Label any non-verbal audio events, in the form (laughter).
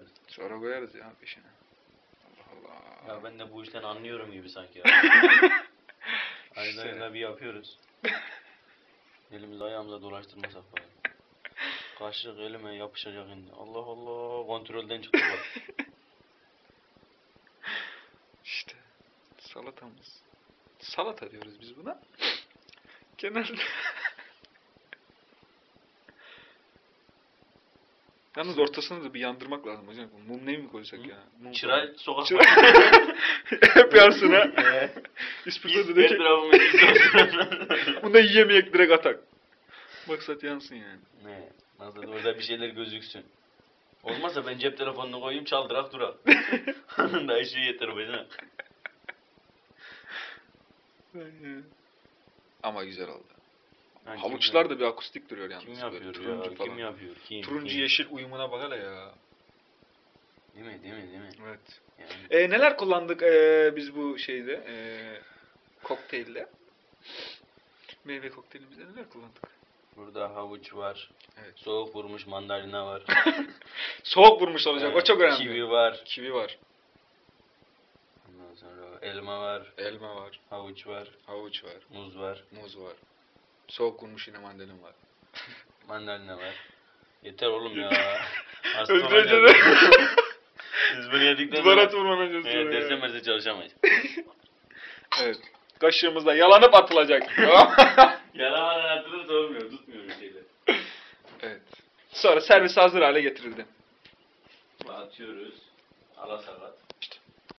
koyarız. Sonra koyarız ya peşine. Allah Allah. Ya ben de bu işten anlıyorum gibi sanki ya. (laughs) İşte. Ayda bir yapıyoruz. Elimizi ayağımıza dolaştırmasak bari. Kaşık elime yapışacak şimdi. Allah Allah kontrolden çıktı bak. İşte salatamız. Salata diyoruz biz buna. Genelde. Yalnız ortasını da bir yandırmak lazım hocam. Mum ne mi koysak ya? Mum Çıray sokak Çıray. (laughs) Hep yansın ha. İspirto Her dökek. Bunu da yiyemeyek direkt atak. Maksat yansın yani. ne? Nasıl orada bir şeyler gözüksün. Olmazsa ben cep telefonunu koyayım çaldırak durak. (laughs) Onun da işi yeter başına. Ama güzel oldu. Kim Havuçlar da bir akustik duruyor yalnız. Kim böyle yapıyor turuncu ya? falan. Kim yapıyor? Kim? Turuncu kim? yeşil uyumuna bak hele ya. Değil mi? Değil mi? Değil mi? Evet. Yani E, neler kullandık e, biz bu şeyde? E, kokteylde. Meyve kokteylimizde neler kullandık? burada havuç var. Evet. Soğuk vurmuş mandalina var. (laughs) Soğuk vurmuş olacak. o Evet, çok önemli. Kivi var. Kivi var. Ondan sonra elma var. Elma var. Havuç var. Havuç var. Muz var. Muz var. Soğuk vurmuş yine mandalin var. (laughs) Mandalina var. Yeter oğlum ya. Hasta Öldüreceğiz. olacağız. Biz bunu yedikten Duvara sonra tırmanacağız evet, sonra derse ya. merse çalışamayız. (laughs) Evet. Kaşığımızda yalanıp atılacak. (laughs) Yalamadan atılırsa olmuyor. Tutmuyor bir şeyler. evet. Sonra servis hazır hale getirildi. Atıyoruz. Ala sakat.